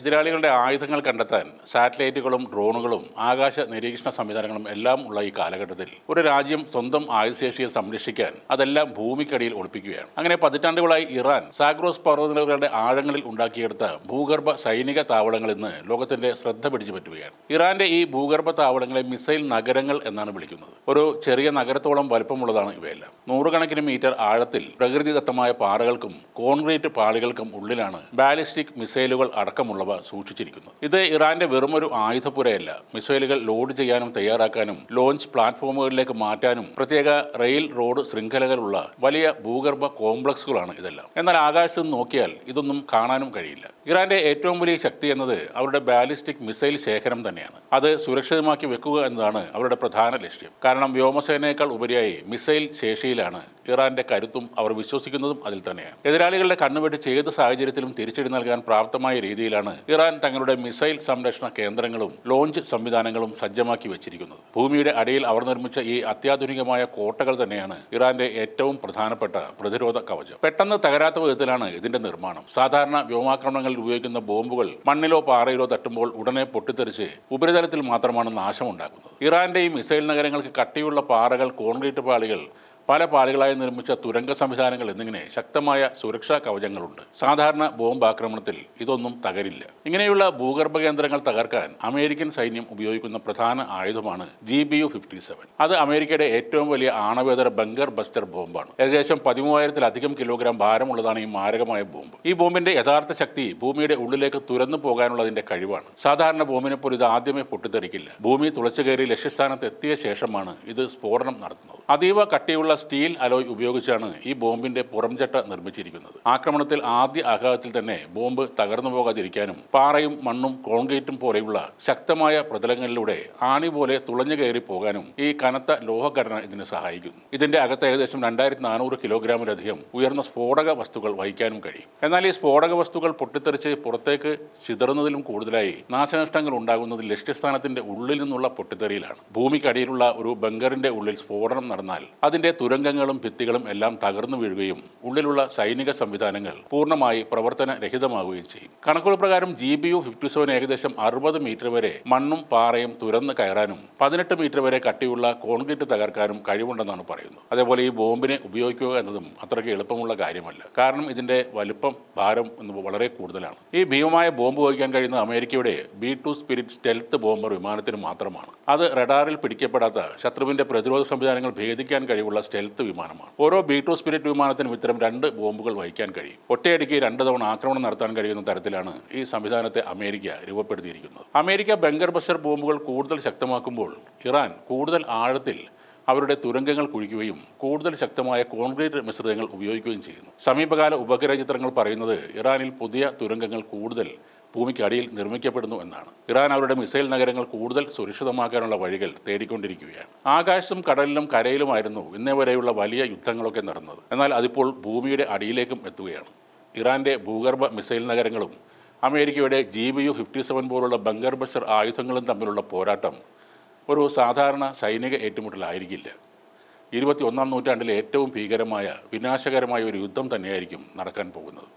എതിരാളികളുടെ ആയുധങ്ങൾ കണ്ടെത്താൻ സാറ്റലൈറ്റുകളും ഡ്രോണുകളും ആകാശ നിരീക്ഷണ സംവിധാനങ്ങളും എല്ലാം ഉള്ള ഈ കാലഘട്ടത്തിൽ ഒരു രാജ്യം സ്വന്തം ആയുധശേഷിയെ സംരക്ഷിക്കാൻ അതെല്ലാം ഭൂമിക്കടിയിൽ ഒളിപ്പിക്കുകയാണ്. അങ്ങനെ പതിറ്റാണ്ടുകളായി ഇറാൻ സാഗ്രോസ് പർവതനിരകളുടെ ആഴങ്ങളിൽ ഉണ്ടാക്കിയെടുത്ത ഭൂഗർഭ സൈനിക താവളങ്ങൾ ഇന്ന് ലോകത്തിന്റെ ശ്രദ്ധ പിടിച്ചു പറ്റുകയാണ് ഇറാന്റെ ഈ ഭൂഗർഭ താവളങ്ങളെ മിസൈൽ നഗരങ്ങൾ എന്നാണ് വിളിക്കുന്നത്. ഒരു ചെറിയ നഗരത്തോളം വലുപ്പമുള്ളതാണ് ഇവയെല്ലാം. നൂറുകണക്കിന് മീറ്റർ ആഴത്തിൽ പ്രകൃതിദത്തമായ പാറകൾക്കും കോൺക്രീറ്റ് പാളികൾക്കും ഉള്ളിലാണ് ബാലിസ്റ്റിക് മിസൈലുകൾ അടക്കമുള്ളവ സൂക്ഷിച്ചിരിക്കുന്നത് ഇത് ഇറാന്റെ വെറുമൊരു ആയുധപ്പുരയല്ല. മിസൈലുകൾ ലോഡ് ചെയ്യാനും തയ്യാറാക്കാനും ലോഞ്ച് പ്ലാറ്റ്ഫോമുകളിലേക്ക് മാറ്റാനും പ്രത്യേക റെയിൽ റോഡ് ശൃംഖലകളുള്ള വലിയ ഭൂഗർഭ കോംപ്ലക്സുകളാണ് ഇതെല്ലാം. എന്നാൽ ആകാശത്ത് നോക്കിയാൽ ഇതൊന്നും കാണാനും കഴിയില്ല. ഇറാന്റെ ഏറ്റവും വലിയ ശക്തി എന്നത് അവരുടെ ബാലിസ്റ്റിക് മിസൈൽ ശേഖരം തന്നെയാണ്. അത് സുരക്ഷിതമാക്കി വെക്കുക എന്നതാണ് അവരുടെ പ്രധാന ലക്ഷ്യം. കാരണം വ്യോമസേനയേക്കാൾ ഉപരിയായി മിസൈൽ ശേഷിയിലാണ് ഇറാന്റെ കരുത്തും അവർ വിശ്വസിക്കുന്നതും അതിൽ തന്നെയാണ്. എതിരാളികളുടെ കണ്ണുവെട്ടിച്ച് ചെയ്ത സാഹചര്യത്തിലും തിരിച്ചടി നൽകാൻ പ്രാപ്തമായ രീതിയിലാണ് ഇറാൻ തങ്ങളുടെ മിസൈൽ സംരക്ഷണ കേന്ദ്രങ്ങളും ലോഞ്ച് സംവിധാനങ്ങളും സജ്ജമാക്കി വെച്ചിരിക്കുന്നത്. ഭൂമിയുടെ അടിയിൽ അവർ നിർമ്മിച്ച ഈ അത്യാധുനികമായ കോട്ടകൾ തന്നെയാണ് ഇറാന്റെ ഏറ്റവും പ്രധാനപ്പെട്ട പ്രതിരോധ കവചം. പെട്ടെന്ന് തകരാത്ത വിധത്തിലാണ് ഇതിന്റെ നിർമ്മാണം. സാധാരണ വ്യോമാക്രമണങ്ങളിൽ ഉപയോഗിക്കുന്ന ബോംബുകൾ മണ്ണിലോ പാറയിലോ തട്ടുമ്പോൾ ഉടനെ പൊട്ടിത്തെറിച്ച് ഉപരിതലത്തിൽ മാത്രമാണ് നാശമുണ്ടാക്കുന്നത്. ഇറാന്റെ ഈ മിസൈൽ നഗരങ്ങൾക്ക് കട്ടിയുള്ള പാറകൾ കോൺക്രീറ്റ് പാളികൾ പല പാളികളായി നിർമ്മിച്ച തുരങ്ക സംവിധാനങ്ങൾ എന്നിങ്ങനെ ശക്തമായ സുരക്ഷാ കവചങ്ങളുണ്ട്. സാധാരണ ബോംബ് ആക്രമണത്തിൽ ഇതൊന്നും തകരില്ല. ഇങ്ങനെയുള്ള ഭൂഗർഭ കേന്ദ്രങ്ങൾ തകർക്കാൻ അമേരിക്കൻ സൈന്യം ഉപയോഗിക്കുന്ന പ്രധാന ആയുധമാണ് G B U fifty seven അത് അമേരിക്കയുടെ ഏറ്റവും വലിയ ആണവേതര ബങ്കർ ബസ്റ്റർ ബോംബാണ്. ഏകദേശം പതിമൂവായിരത്തിലധികം കിലോഗ്രാം ഭാരമുള്ളതാണ് ഈ മാരകമായ ബോംബ്. ഈ ബോംബിന്റെ യഥാർത്ഥ ശക്തി ഭൂമിയുടെ ഉള്ളിലേക്ക് തുരന്നു പോകാനുള്ളതിന്റെ കഴിവാണ്. സാധാരണ ബോംബിനെ പോലെ ഇത് ആദ്യമേ പൊട്ടിത്തെറിക്കില്ല. ഭൂമി തുളച്ചു കയറി ലക്ഷ്യസ്ഥാനത്ത് എത്തിയ ശേഷമാണ് ഇത് സ്ഫോടനം നടത്തുന്നത്. അതീവ കട്ടിയുള്ള സ്റ്റീൽ അലോയ് ഉപയോഗിച്ചാണ് ഈ ബോംബിന്റെ പുറംചട്ട നിർമ്മിച്ചിരിക്കുന്നത്. ആക്രമണത്തിൽ ആദ്യ ആഘാതത്തിൽ തന്നെ ബോംബ് തകർന്നു പോകാതിരിക്കാനും പാറയും മണ്ണും കോൺക്രീറ്റും പോലെയുള്ള ശക്തമായ പ്രതലങ്ങളിലൂടെ ആണി പോലെ തുളഞ്ഞു കയറി പോകാനും ഈ കനത്ത ലോഹഘടന ഇതിന് സഹായിക്കുന്നു. ഇതിന്റെ അകത്ത് ഏകദേശം രണ്ടായിരത്തി നാനൂറ് കിലോഗ്രാമിലധികം ഉയർന്ന സ്ഫോടക വസ്തുക്കൾ വഹിക്കാനും കഴിയും. എന്നാൽ ഈ സ്ഫോടക വസ്തുക്കൾ പൊട്ടിത്തെറിച്ച് പുറത്തേക്ക് ചിതറുന്നതിലും കൂടുതലായി നാശനഷ്ടങ്ങൾ ഉണ്ടാകുന്നത് ലക്ഷ്യസ്ഥാനത്തിന്റെ ഉള്ളിൽ നിന്നുള്ള പൊട്ടിത്തെറിയിലാണ്. ഭൂമിക്കടിയിലുള്ള ഒരു ബങ്കറിന്റെ ഉള്ളിൽ സ്ഫോടനം നടന്നാൽ അതിന്റെ തുരങ്കങ്ങളും ഭിത്തികളും എല്ലാം തകർന്നു വീഴുകയും ഉള്ളിലുള്ള സൈനിക സംവിധാനങ്ങൾ പൂർണമായി പ്രവർത്തന രഹിതമാവുകയും ചെയ്യും. കണക്കുകൾ പ്രകാരം G B U fifty seven ഏകദേശം അറുപത് മീറ്റർ വരെ മണ്ണും പാറയും തുരന്ന് കയറാനും പതിനെട്ട് മീറ്റർ വരെ കട്ടിയുള്ള കോൺക്രീറ്റ് തകർക്കാനും കഴിവുണ്ടെന്നാണ് പറയുന്നത്. അതേപോലെ ഈ ബോംബിനെ ഉപയോഗിക്കുക എന്നതും അത്രയ്ക്ക് എളുപ്പമുള്ള കാര്യമല്ല. കാരണം ഇതിന്റെ വലുപ്പം ഭാരം എന്നിവ വളരെ കൂടുതലാണ്. ഈ ഭീമമായ ബോംബ് വഹിക്കാൻ കഴിയുന്ന അമേരിക്കയുടെ B two spirit stealth bomber വിമാനത്തിന് മാത്രമാണ്. അത് റഡാറിൽ പിടിക്കപ്പെടാത്ത ശത്രുവിന്റെ പ്രതിരോധ സംവിധാനങ്ങൾ ഭേദിക്കാൻ കഴിവുള്ള സ്റ്റെൽത്ത് വിമാനമാണ്. ഓരോ ബി ടു സ്പിരിറ്റ് വിമാനത്തിനും ഇത്തരം രണ്ട് ബോംബുകൾ വഹിക്കാൻ കഴിയും. ഒറ്റയടിക്ക് രണ്ട് തവണ ആക്രമണം നടത്താൻ കഴിയുന്ന തരത്തിലാണ് ഈ സംവിധാനത്തെ അമേരിക്ക രൂപപ്പെടുത്തിയിരിക്കുന്നത്. അമേരിക്ക ബംഗർ ബസർ ബോംബുകൾ കൂടുതൽ ശക്തമാക്കുമ്പോൾ ഇറാൻ കൂടുതൽ ആഴത്തിൽ അവരുടെ തുരങ്കങ്ങൾ കുഴിക്കുകയും കൂടുതൽ ശക്തമായ കോൺക്രീറ്റ് മിശ്രിതങ്ങൾ ഉപയോഗിക്കുകയും ചെയ്യുന്നു. സമീപകാല ഉപഗ്രഹ ചിത്രങ്ങൾ പറയുന്നത് ഇറാനിൽ പുതിയ തുരങ്കങ്ങൾ കൂടുതൽ ഭൂമിക്കടിയിൽ നിർമ്മിക്കപ്പെടുന്നു എന്നാണ്. ഇറാൻ അവരുടെ മിസൈൽ നഗരങ്ങൾ കൂടുതൽ സുരക്ഷിതമാക്കാനുള്ള വഴികൾ തേടിക്കൊണ്ടിരിക്കുകയാണ്. ആകാശത്തും കടലിലും കരയിലുമായിരുന്നു ഇന്നേ വരെയുള്ള വലിയ യുദ്ധങ്ങളൊക്കെ നടന്നത്. എന്നാൽ അതിപ്പോൾ ഭൂമിയുടെ അടിയിലേക്കും എത്തുകയാണ്. ഇറാന്റെ ഭൂഗർഭ മിസൈൽ നഗരങ്ങളും അമേരിക്കയുടെ G B U fifty seven പോലുള്ള ബങ്കർ ബസ്റ്റർ ആയുധങ്ങളും തമ്മിലുള്ള പോരാട്ടം ഒരു സാധാരണ സൈനിക ഏറ്റുമുട്ടലായിരിക്കില്ല. ഇരുപത്തി ഒന്നാം നൂറ്റാണ്ടിലെ ഏറ്റവും ഭീകരമായ വിനാശകരമായ ഒരു യുദ്ധം തന്നെയായിരിക്കും നടക്കാൻ പോകുന്നത്.